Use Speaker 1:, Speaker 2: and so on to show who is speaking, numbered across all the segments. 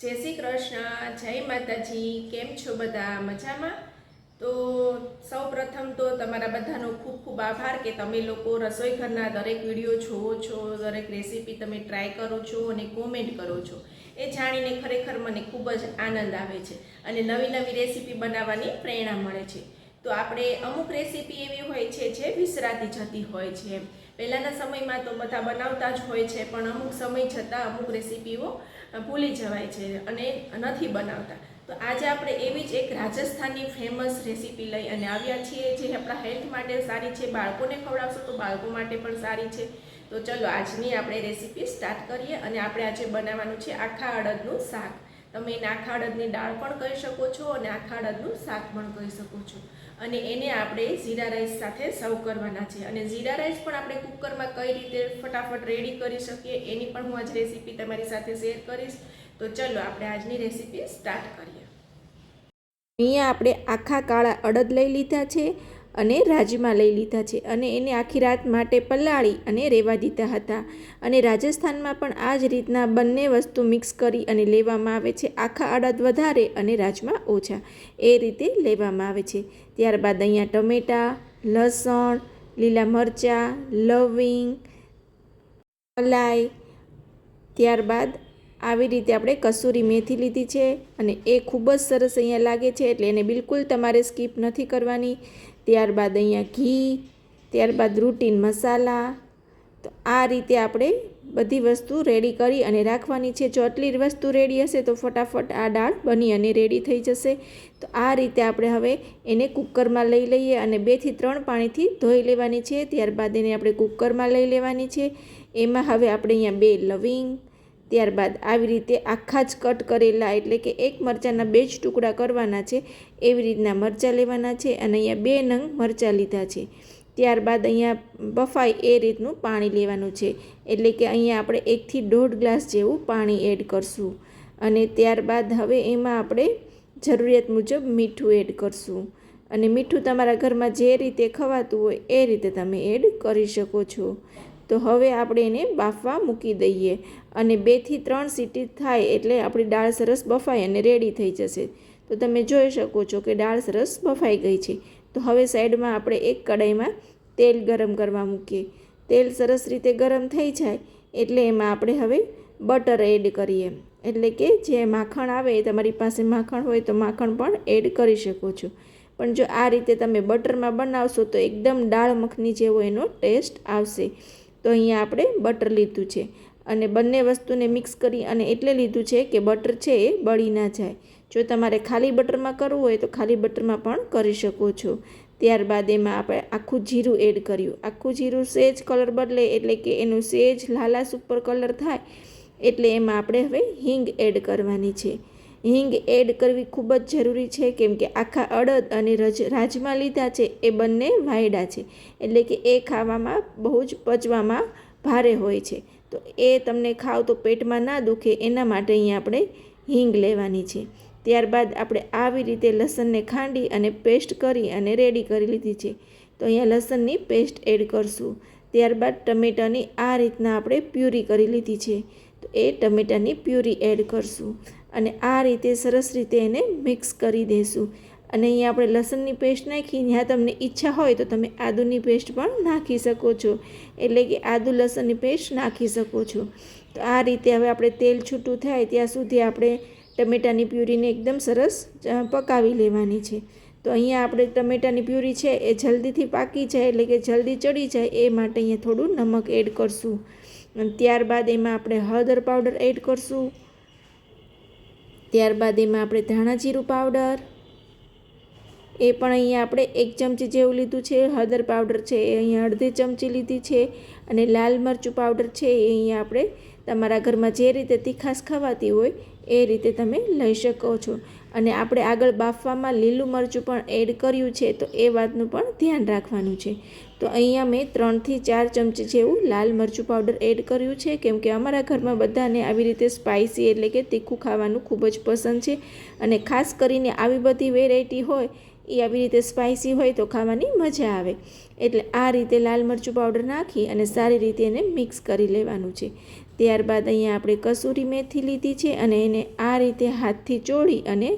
Speaker 1: જય શ્રી કૃષ્ણ, જય માતાજી, કેમ છો બધા? મજામાં? તો સૌ પ્રથમ તો તમારા બધાનો ખૂબ ખૂબ આભાર કે તમે લોકો રસોઈ ઘરના દરેક વીડિયો જોવો છો, દરેક રેસીપી તમે ટ્રાય કરો છો અને કોમેન્ટ કરો છો. એ જાણીને ખરેખર મને ખૂબ જ આનંદ આવે છે અને નવી નવી રેસીપી બનાવવાની પ્રેરણા મળે છે. તો આપણે અમુક રેસીપી એવી હોય છે જે વિસરાતી જતી હોય છે. પહેલાંના સમયમાં તો બધા બનાવતા જ હોય છે, પણ અમુક સમય જતાં અમુક રેસીપીઓ ભૂલી જવાય છે અને નથી બનાવતા. તો આજે આપણે એવી જ એક રાજસ્થાનની ફેમસ રેસીપી લઈ અને આવ્યા છીએ જે આપણા હેલ્થ માટે સારી છે, બાળકોને ખવડાવશો તો બાળકો માટે પણ સારી છે. તો ચલો આજની આપણે રેસીપી સ્ટાર્ટ કરીએ અને આપણે આજે બનાવવાનું છે આખા અડદનું શાક. તમે એને આખા અડદની દાળ પણ કહી શકો છો અને આખા અડદનું શાક પણ કહી શકો છો. અને એને આપણે જીરા રાઈસ સાથે સર્વ કરવાના છે. અને જીરા રાઈસ પણ આપણે કુકરમાં કઈ રીતે ફટાફટ રેડી કરી શકીએ એની પણ હું આજ રેસીપી તમારી સાથે શેર કરીશ. તો ચલો આપણે આજની રેસીપી સ્ટાર્ટ કરીએ.
Speaker 2: અહીંયા આપણે આખા કાળા અડદ લઈ લીધા છે. અને રાજમાં લઈ લીધા છે અને એને આખી રાત માટે પલાળી અને રહેવા દીધા હતા. અને રાજસ્થાનમાં પણ આ જ રીતના બંને વસ્તુ મિક્સ કરી અને લેવામાં આવે છે. આખા અડદ વધારે અને રાજમાં ઓછા. એ રીતે લેવામાં આવે છે. ત્યારબાદ અહીંયા ટમેટાં, લસણ, લીલા મરચાં, લવિંગ, મલાઈ. ત્યારબાદ આવી રીતે આપણે કસૂરી મેથી લીધી છે અને એ ખૂબ જ સરસ અહીંયા લાગે છે એટલે એને બિલકુલ તમારે સ્કીપ નથી કરવાની. ત્યારબાદ અહીંયા ઘી, ત્યારબાદ રૂટીન મસાલા. તો આ રીતે આપણે બધી વસ્તુ રેડી કરી અને રાખવાની છે. જો આટલી વસ્તુ રેડી હશે તો ફટાફટ આ દાળ બની અને રેડી થઈ જશે. તો આ રીતે આપણે હવે એને કુકરમાં લઈ લઈએ અને બેથી ત્રણ પાણીથી ધોઈ લેવાની છે. ત્યારબાદ એને આપણે કુકરમાં લઈ લેવાની છે. એમાં હવે આપણે અહીંયા બે લવિંગ ત્યારબાદ આવી રીતે આખા જ કટ કરેલા એટલે કે એક મરચાંના બે જ ટુકડા કરવાના છે, એવી રીતના મરચાં લેવાના છે અને અહીંયા બે નંગ મરચાં લીધા છે. ત્યારબાદ અહીંયા બફાય એ રીતનું પાણી લેવાનું છે, એટલે કે અહીંયા આપણે એકથી દોઢ ગ્લાસ જેવું પાણી એડ કરશું. અને ત્યારબાદ હવે એમાં આપણે જરૂરિયાત મુજબ મીઠું એડ કરશું. અને મીઠું તમારા ઘરમાં જે રીતે ખવાતું હોય એ રીતે તમે એડ કરી શકો છો. તો હવે આપણે એને બાફવા મૂકી દઈએ. અને બેથી ત્રણ સીટી થાય એટલે આપણી દાળ સરસ બફાઈ અને રેડી થઈ જશે. તો તમે જોઈ શકો છો કે દાળ સરસ બફાઈ ગઈ છે. તો હવે સાઈડમાં આપણે એક કડાઈમાં તેલ ગરમ કરવા મૂકીએ. તેલ સરસ રીતે ગરમ થઈ જાય એટલે એમાં આપણે હવે બટર એડ કરીએ. એટલે કે જે માખણ આવે એ તમારી પાસે માખણ હોય તો માખણ પણ એડ કરી શકો છો. પણ જો આ રીતે તમે બટરમાં બનાવશો તો એકદમ દાળ મખની જેવો એનો ટેસ્ટ આવશે. તો અહીંયા આપણે બટર લીધું છે. અને બંને વસ્તુને મિક્સ કરી અને એટલે લીધું છે કે બટર છે એ બળી ના જાય. જો તમારે ખાલી બટરમાં કરવું હોય તો ખાલી બટરમાં પણ કરી શકો છો. ત્યારબાદ એમાં આપણે આખું જીરું એડ કર્યું. આખું જીરું સેજ કલર બદલે એટલે કે એનું સેજ લાલાશ ઉપર કલર થાય એટલે એમાં આપણે હવે હિંગ એડ કરવાની છે. હિંગ એડ કરવી ખૂબ જ જરૂરી છે, કેમ કે આખા અડદ અને રજ રાજમા લીધા છે, એ બંને વાયડા છે. એટલે કે એ ખાવામાં બહુ જ પચવામાં ભારે હોય છે. તો એ તમને ખાવ તો પેટમાં ના દુખે, એના માટે અહીંયા આપણે હિંગ લેવાની છે. ત્યારબાદ આપણે આવી રીતે લસણને ખાંડી અને પેસ્ટ કરી અને રેડી કરી લીધી છે. તો અહીંયા લસણની પેસ્ટ એડ કરશું. ત્યારબાદ ટમેટાની આ રીતના આપણે પ્યુરી કરી લીધી છે. તો એ ટમેટાની પ્યુરી એડ કરશું. અને આ રીતે સરસ રીતે એને મિક્સ કરી દઈશું અને અહીંયા આપણે લસણની પેસ્ટ નાખી ત્યાં તમને ઈચ્છા હોય તો તમે આદુની પેસ્ટ પણ નાખી શકો છો. એટલે કે આદુ લસણની પેસ્ટ નાખી શકો છો. તો આ રીતે હવે આપણે તેલ છૂટું થાય ત્યાં સુધી આપણે ટમેટાની પ્યુરીને એકદમ સરસ પકાવી લેવાની છે. તો અહીંયા આપણે ટમેટાની પ્યુરી છે એ જલ્દીથી પાકી જાય, એટલે કે જલ્દી ચડી જાય, એ માટે અહીંયા થોડું નમક એડ કરશું. ત્યારબાદ એમાં આપણે હળદર પાવડર એડ કરશું. ત્યારબાદ એમાં આપણે ધાણા જીરું પાવડર, એ પણ અહીંયા આપણે એક ચમચી જેવું લીધું છે. હળદર પાવડર છે, એ અહીંયા અડધી ચમચી લીધી છે. અને લાલ મરચું પાવડર છે એ અહીંયા આપણે તમારા ઘરમાં જે રીતે તીખાશ ખવાતી હોય એ રીતે તમે લઈ શકો છો. અને આપણે આગળ બાફવામાં લીલું મરચું પણ એડ કર્યું છે તો એ વાતનું પણ ધ્યાન રાખવાનું છે. તો અહીંયા મેં ત્રણથી ચાર ચમચી જેવું લાલ મરચું પાવડર એડ કર્યું છે કેમ કે અમારા ઘરમાં બધાને આવી રીતે સ્પાઇસી એટલે કે તીખું ખાવાનું ખૂબ જ પસંદ છે. અને ખાસ કરીને આવી બધી વેરાયટી હોય, એ આવી રીતે સ્પાઇસી હોય તો ખાવાની મજા આવે. એટલે આ રીતે લાલ મરચું પાવડર નાખી અને સારી રીતે એને મિક્સ કરી લેવાનું છે. ત્યારબાદ અહીંયા આપણે કસૂરી મેથી લીધી છે અને એને આ રીતે હાથથી ચોળી અને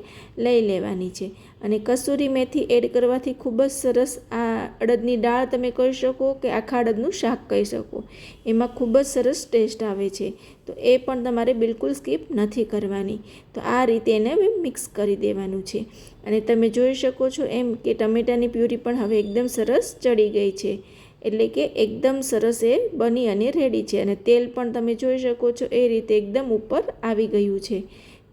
Speaker 2: લઈ લેવાની છે. અને કસૂરી મેથી એડ કરવાથી ખૂબ જ સરસ આ અડદની દાળ તમે કહી શકો કે આખા અડદનું શાક કહી શકો. એમાં ખૂબ જ સરસ ટેસ્ટ આવે છે. તો એ પણ તમારે બિલકુલ સ્કીપ નથી કરવાની. તો આ રીતે એને હવે મિક્સ કરી દેવાનું છે. અને તમે જોઈ શકો છો એમ કે ટમેટાની પ્યુરી પણ હવે એકદમ સરસ ચડી ગઈ છે. એટલે કે એકદમ સરસ એ બની અને રેડી છે. અને તેલ પણ તમે જોઈ શકો છો એ રીતે એકદમ ઉપર આવી ગયું છે.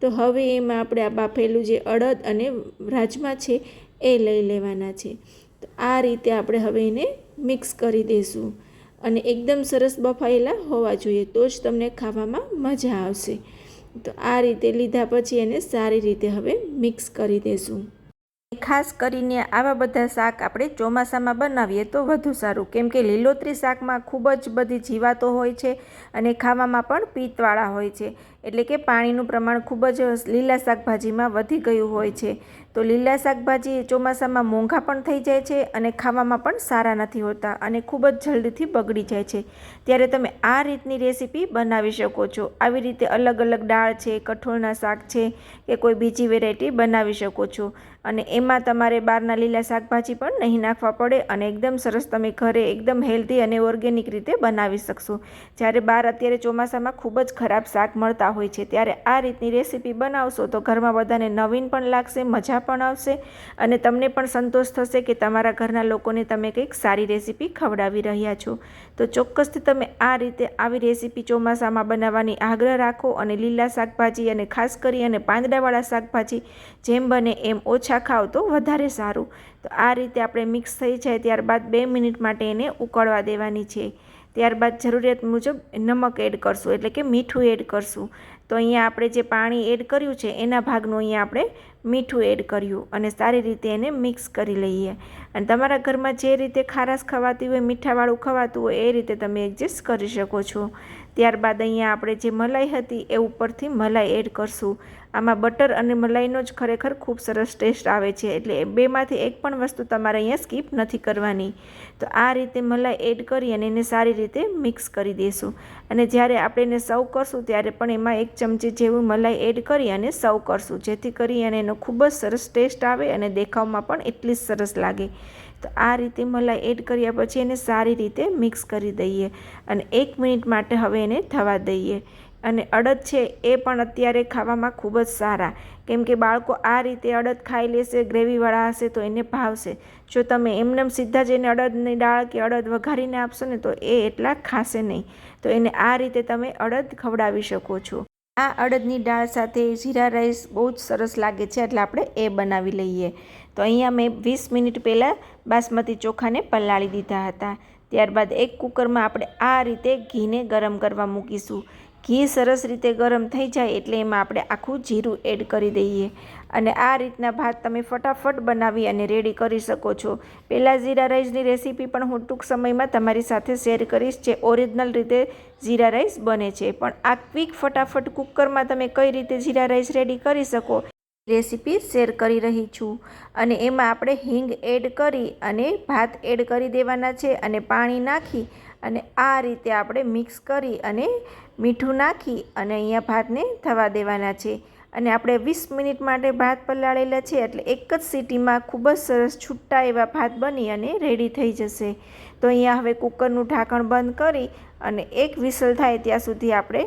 Speaker 2: તો હવે એમાં આપણે આ બાફેલું જે અડદ અને રાજમા છે એ લઈ લેવાના છે. તો આ રીતે આપણે હવે એને મિક્સ કરી દઈશું અને એકદમ સરસ બફાયેલા હોવા જોઈએ, તો જ તમને ખાવામાં મજા આવશે. તો આ રીતે લીધા પછી એને સારી રીતે હવે મિક્સ કરી દઈશું ખાસ કરીને આવા બધા શાક આપણે ચોમાસામાં બનાવીએ તો વધુ સારું. કેમ કે લીલોતરી શાકમાં ખૂબ જ બધી જીવાતો હોય છે અને ખાવામાં પણ પિત્તવાળા હોય છે. એટલે કે પાણીનું પ્રમાણ ખૂબ જ લીલા શાકભાજીમાં વધી ગયું હોય છે. તો લીલા શાકભાજી ચોમાસામાં મોંઘા પણ થઈ જાય છે અને ખાવામાં પણ સારા નથી હોતા અને ખૂબ જ જલ્દીથી બગડી જાય છે. ત્યારે તમે આ રીતની રેસીપી બનાવી શકો છો. આવી રીતે અલગ અલગ દાળ છે, કઠોળના શાક છે કે કોઈ બીજી વેરાયટી બનાવી શકો છો. અને એમાં તમારે બહારના લીલા શાકભાજી પણ નહીં નાખવા પડે અને એકદમ સરસ તમે ઘરે એકદમ હેલ્ધી અને ઓર્ગેનિક રીતે બનાવી શકશો. જ્યારે બહાર અત્યારે ચોમાસામાં ખૂબ જ ખરાબ શાક મળતા હોય છે. ત્યારે આ રીતની રેસીપી બનાવશો તો ઘરમાં બધાને નવીન પણ લાગશે, મજા પણ આવશે અને તમને પણ સંતોષ થશે કે તમારા ઘરના લોકોને તમે કંઈક સારી રેસીપી ખવડાવી રહ્યા છો. તો ચોક્કસથી તમે આ રીતે આવી રેસીપી ચોમાસામાં બનાવવાની આગ્રહ રાખો અને લીલા શાકભાજી અને ખાસ કરી અને પાંદડાવાળા શાકભાજી જેમ બને એમ ઓછા ખાઓ તો વધારે સારું. તો આ રીતે આપણે મિક્સ થઈ જાય ત્યારબાદ બે મિનિટ માટે એને ઉકળવા દેવાની છે. ત્યારબાદ જરૂરિયાત મુજબ નમક એડ કરશું, એટલે કે મીઠું એડ કરશું. તો અહીંયા આપણે જે પાણી એડ કર્યું છે, એના ભાગનું અહીંયા આપણે મીઠું એડ કર્યું અને સારી રીતે એને મિક્સ કરી લઈએ. અને તમારા ઘરમાં જે રીતે ખારાશ ખવાતી હોય, મીઠાવાળું ખવાતું હોય, એ રીતે તમે એડજસ્ટ કરી શકો છો. ત્યારબાદ અહીંયા આપણે જે મલાઈ હતી, એ ઉપરથી મલાઈ એડ કરશું. આમાં બટર અને મલાઈનો જ ખરેખર ખૂબ સરસ ટેસ્ટ આવે છે, એટલે બેમાંથી એક પણ વસ્તુ તમારે અહીંયા સ્કીપ નથી કરવાની. તો આ રીતે મલાઈ એડ કરી અને એને સારી રીતે મિક્સ કરી દઈશું અને જ્યારે આપણે એને સર્વ કરશું, ત્યારે પણ એમાં એક ચમચી જેવું મલાઈ એડ કરી અને સર્વ કરશું, જેથી કરી અને એનો ખૂબ જ સરસ ટેસ્ટ આવે અને દેખાવમાં પણ એટલી જ સરસ લાગે. તો આ રીતે મલાઈ એડ કર્યા પછી એને સારી રીતે મિક્સ કરી દઈએ અને એક મિનિટ માટે હવે એને થવા દઈએ. અને અડદ છે એ પણ અત્યારે ખાવામાં ખૂબ જ સારા. કેમ કે બાળકો આ રીતે અડદ ખાઈ લેશે, ગ્રેવીવાળા હશે તો એને ભાવશે. જો તમે એમનેમ સીધા જ એને અડદની દાળ કે અડદ વઘારીને આપશો ને તો એ એટલા ખાશે નહીં. તો એને આ રીતે તમે અડદ ખવડાવી શકો છો. આ અડદની દાળ સાથે જીરા રાઈસ બહુ જ સરસ લાગે છે એટલે આપણે એ બનાવી લઈએ. તો અહીંયા મેં વીસ મિનિટ પહેલાં બાસમતી ચોખાને પલાળી દીધા હતા. ત્યારબાદ એક કુકરમાં આપણે આ રીતે ઘીને ગરમ કરવા મૂકીશું. ઘી સરસ રીતે ગરમ થઈ જાય એટલે એમાં આપણે આખું જીરું એડ કરી દઈએ. અને આ રીતના ભાત તમે ફટાફટ બનાવી અને રેડી કરી શકો છો. પહેલાં જીરા રાઈસની રેસીપી પણ હું ટૂંક સમયમાં તમારી સાથે શેર કરીશ જે ઓરિજિનલ રીતે જીરા રાઈસ બને છે. પણ આ ક્વિક ફટાફટ કુકરમાં તમે કઈ રીતે જીરા રાઈસ રેડી કરી શકો રેસીપી શેર કરી રહી છું. અને એમાં આપણે હિંગ એડ કરી અને ભાત એડ કરી દેવાના છે અને પાણી નાખી અને આ રીતે આપણે મિક્સ કરી અને મીઠું નાખી અને અહીંયા ભાતને થવા દેવાના છે. અને આપણે વીસ મિનિટ માટે ભાત પલાળેલા છે એટલે એક જ સીટીમાં ખૂબ જ સરસ છૂટા એવા ભાત બની અને રેડી થઈ જશે. તો અહીંયા હવે કુકરનું ઢાંકણ બંધ કરી અને એક વિસલ થાય ત્યાં સુધી આપણે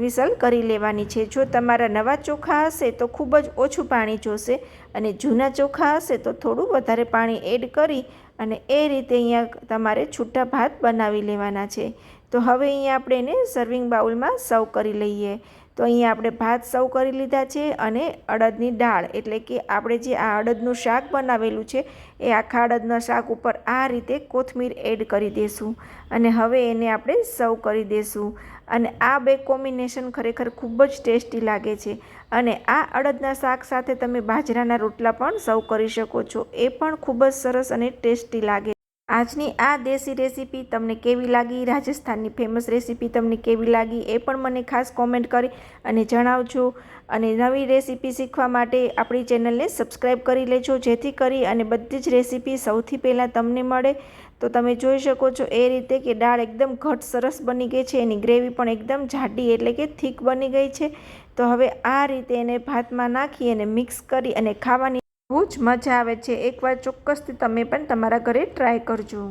Speaker 2: વિસલ કરી લેવાની છે. જો તમારા નવા ચોખા હશે તો ખૂબ જ ઓછું પાણી જોશે અને જૂના ચોખા હશે તો થોડું વધારે પાણી એડ કરી અને એ રીતે અહીંયા તમારે છૂટા ભાત બનાવી લેવાના છે. તો હવે અહીંયા આપણે એને સર્વિંગ બાઉલમાં સર્વ કરી લઈએ. તો અહીંયા આપણે ભાત સર્વ કરી લીધા છે અને અડદની દાળ. એટલે કે આપણે જે આ અડદનું શાક બનાવેલું છે, એ આખા અડદના શાક ઉપર આ રીતે કોથમીર એડ કરી દઈશું અને હવે એને આપણે સર્વ કરી દઈશું અને આ બે કોમ્બિનેશન ખરેખર ખૂબ જ ટેસ્ટી લાગે છે. અને આ અડદના શાક સાથે તમે બાજરાના રોટલા પણ સર્વ કરી શકો છો. એ પણ ખૂબ જ સરસ અને ટેસ્ટી લાગે આજની આ દેશી રેસીપી તમને કેવી લાગી? રાજસ્થાનની ફેમસ રેસીપી તમને કેવી લાગી? એ પણ મને ખાસ કોમેન્ટ કરી અને જણાવજો. અને નવી રેસીપી શીખવા માટે આપણી ચેનલને સબસ્ક્રાઈબ કરી લેજો, જેથી કરી અને બધી જ રેસીપી સૌથી પહેલાં તમને મળે. તો તમે જોઈ શકો છો એ રીતે કે દાળ એકદમ ઘટ સરસ બની ગઈ છે. એની ગ્રેવી પણ એકદમ જાડી એટલે કે થીક બની ગઈ છે. તો હવે આ રીતે એને ભાતમાં નાખી અને મિક્સ કરી અને ખાવાની બહુ જ મજા આવે છે. એકવાર ચોક્કસથી તમે પણ તમારા ઘરે ટ્રાય કરજો.